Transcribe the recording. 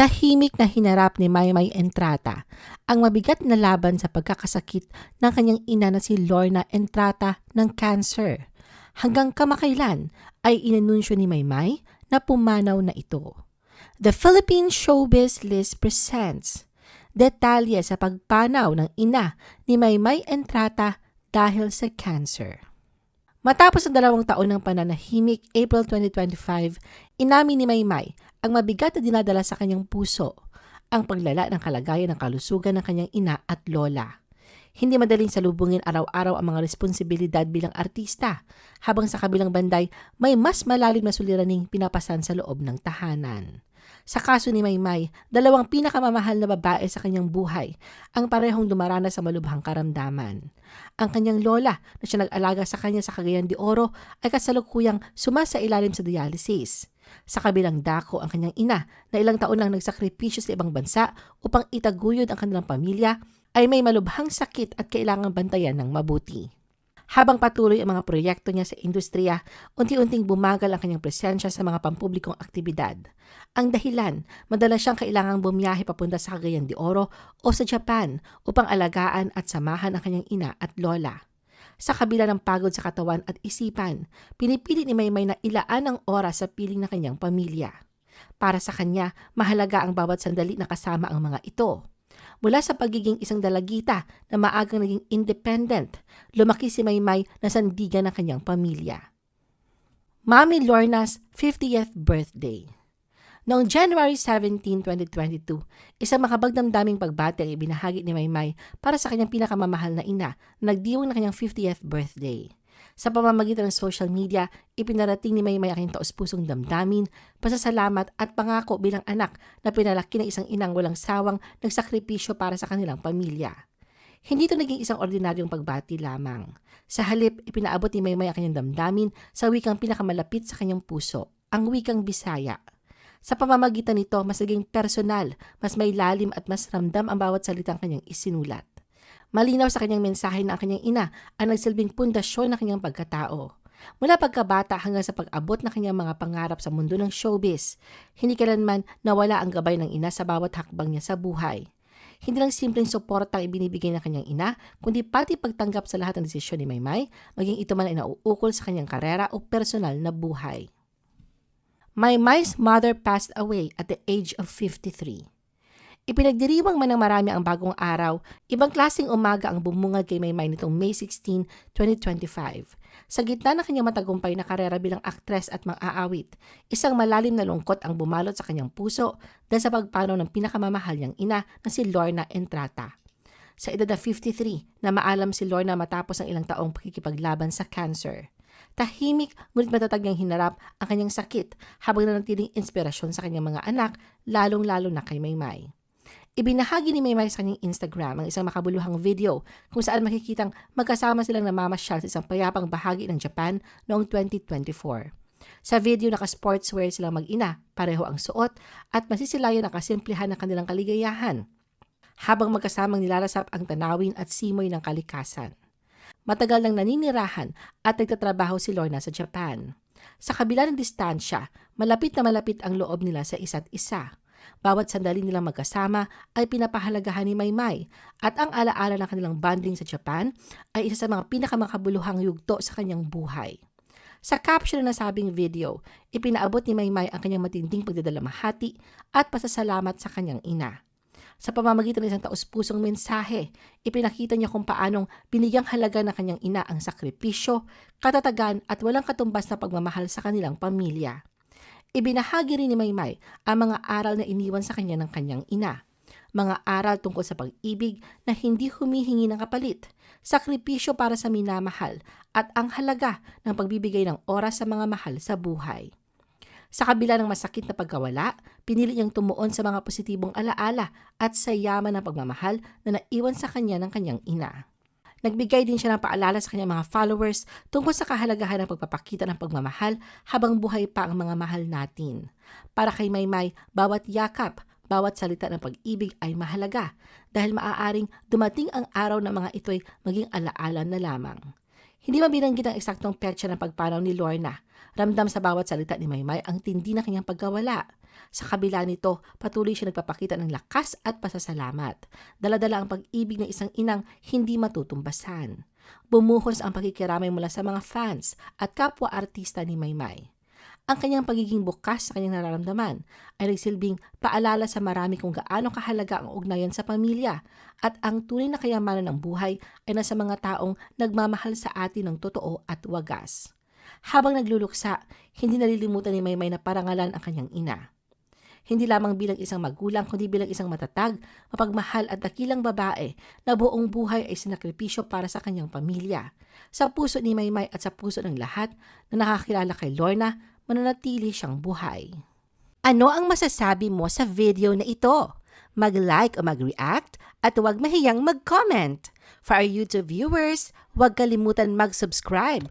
Tahimik na hinarap ni Maymay Entrata ang mabigat na laban sa pagkakasakit ng kanyang ina na si Lorna Entrata ng cancer. Hanggang kamakailan ay inanunsyo ni Maymay na pumanaw na ito. The Philippine Showbiz List presents detalye sa pagpanaw ng ina ni Maymay Entrata dahil sa cancer. Matapos ang dalawang taon ng pananahimik, April 2025, inamin ni Maymay ang mabigat na dinadala sa kanyang puso, ang paglala ng kalagayan ng kalusugan ng kanyang ina at lola. Hindi madaling salubungin araw-araw ang mga responsibilidad bilang artista, habang sa kabilang banday may mas malalim na suliraning pinapasan sa loob ng tahanan. Sa kaso ni Maymay, dalawang pinakamamahal na babae sa kanyang buhay ang parehong dumaranas sa malubhang karamdaman. Ang kanyang lola na siya nag-alaga sa kanya sa Cagayan de Oro ay kasalukuyang sumasa ilalim sa dialysis. Sa kabilang dako ang kanyang ina na ilang taon lang nagsakripisyo sa ibang bansa upang itaguyod ang kanilang pamilya ay may malubhang sakit at kailangang bantayan ng mabuti. Habang patuloy ang mga proyekto niya sa industriya, unti-unting bumagal ang kanyang presensya sa mga pampublikong aktibidad. Ang dahilan, madalas siyang kailangang bumiyahe papunta sa Cagayan de Oro o sa Japan upang alagaan at samahan ang kanyang ina at lola. Sa kabila ng pagod sa katawan at isipan, pinipili ni Maymay na ilaan ang oras sa piling ng kanyang pamilya. Para sa kanya, mahalaga ang bawat sandali na kasama ang mga ito. Mula sa pagiging isang dalagita na maagang naging independent, lumaki si Maymay na sandigan ng kanyang pamilya. Mami Lorna's 50th birthday. Noong January 17, 2022, isang makabagdamdaming pagbati ang ibinahagi ni Maymay para sa kanyang pinakamamahal na ina na nagdiwang na kanyang 50th birthday. Sa pamamagitan ng social media, ipinarating ni Maymay ang kanyang taos-pusong damdamin, pasasalamat at pangako bilang anak na pinalaki ng isang inang walang sawang nagsakripisyo para sa kanilang pamilya. Hindi ito naging isang ordinaryong pagbati lamang. Sa halip, ipinaabot ni Maymay ang kanyang damdamin sa wikang pinakamalapit sa kanyang puso, ang wikang Bisaya. Sa pamamagitan nito, mas naging personal, mas may lalim at mas ramdam ang bawat salitang kanyang isinulat. Malinaw sa kanyang mensahe na ang kanyang ina ang nagsilbing pundasyon ng kanyang pagkatao. Mula pagkabata hanggang sa pag-abot ng kanyang mga pangarap sa mundo ng showbiz, hindi kailanman nawala ang gabay ng ina sa bawat hakbang niya sa buhay. Hindi lang simpleng suporta ang ibinibigay ng kanyang ina, kundi pati pagtanggap sa lahat ng desisyon ni Maymay, maging ito man ay nauukol sa kanyang karera o personal na buhay. Maymay's mother passed away at the age of 53. Ipinagdiriwang man ng marami ang bagong araw, ibang klasing umaga ang bumungad kay Maymay nitong May 16, 2025. Sa gitna ng kanyang matagumpay na karera bilang aktres at mang-aawit, isang malalim na lungkot ang bumalot sa kanyang puso dahil sa pagpanaw ng pinakamamahal niyang ina na si Lorna Entrata. Sa edad na 53, na maalam si Lorna matapos ang ilang taong pakikipaglaban sa cancer. Tahimik ngunit matatag niyang hinarap ang kanyang sakit habang nanatiling inspirasyon sa kanyang mga anak, lalong-lalo na kay Maymay. Ibinahagi ni Maymay sa kanyang Instagram ang isang makabuluhang video kung saan makikitang magkasama silang namamasyal sa isang payapang bahagi ng Japan noong 2024. Sa video naka-sportswear silang mag-ina, pareho ang suot at masisilayan ang kasimplihan ng kanilang kaligayahan habang magkasamang nilalasap ang tanawin at simoy ng kalikasan. Matagal nang naninirahan at nagtatrabaho si Lorna sa Japan. Sa kabila ng distansya, malapit na malapit ang loob nila sa isa't isa. Bawat sandali nilang magkasama ay pinapahalagahan ni Maymay at ang alaala ng kanilang bonding sa Japan ay isa sa mga pinakamakabuluhang yugto sa kanyang buhay. Sa caption na nasabing video, ipinaabot ni Maymay ang kanyang matinding pagdadalamahati at pasasalamat sa kanyang ina. Sa pamamagitan ng isang taus-pusong mensahe, ipinakita niya kung paanong binigyang halaga ng kanyang ina ang sakripisyo, katatagan at walang katumbas na pagmamahal sa kanilang pamilya. Ibinahagi rin ni Maymay ang mga aral na iniwan sa kanya ng kanyang ina. Mga aral tungkol sa pag-ibig na hindi humihingi ng kapalit, sakripisyo para sa minamahal at ang halaga ng pagbibigay ng oras sa mga mahal sa buhay. Sa kabila ng masakit na pagkawala, pinili niyang tumuon sa mga positibong alaala at sa yaman ng pagmamahal na naiwan sa kanya ng kanyang ina. Nagbigay din siya ng paalala sa kanyang mga followers tungkol sa kahalagahan ng pagpapakita ng pagmamahal habang buhay pa ang mga mahal natin. Para kay Maymay, bawat yakap, bawat salita ng pag-ibig ay mahalaga dahil maaaring dumating ang araw na mga ito'y maging alaala na lamang. Hindi mabinanggit ang eksaktong petsa ng pagpanaw ni Lorna. Ramdam sa bawat salita ni Maymay ang tindi na kanyang pagkawala. Sa kabila nito, patuloy siya nagpapakita ng lakas at pasasalamat. Daladala ang pag-ibig ng isang inang hindi matutumbasan. Bumuhos ang pagkikiramay mula sa mga fans at kapwa artista ni Maymay. Ang kanyang pagiging bukas sa kanyang nararamdaman ay nagsilbing paalala sa marami kung gaano kahalaga ang ugnayan sa pamilya at ang tunay na kayamanan ng buhay ay nasa mga taong nagmamahal sa atin ng totoo at wagas. Habang nagluluksa, hindi nalilimutan ni Maymay na parangalan ang kanyang ina. Hindi lamang bilang isang magulang, kundi bilang isang matatag, mapagmahal at dakilang babae na buong buhay ay sinakripisyo para sa kanyang pamilya. Sa puso ni Maymay at sa puso ng lahat na nakakilala kay Lorna, mananatili siyang buhay. Ano ang masasabi mo sa video na ito? Mag-like o mag-react at huwag mahiyang mag-comment. For our YouTube viewers, huwag kalimutan mag-subscribe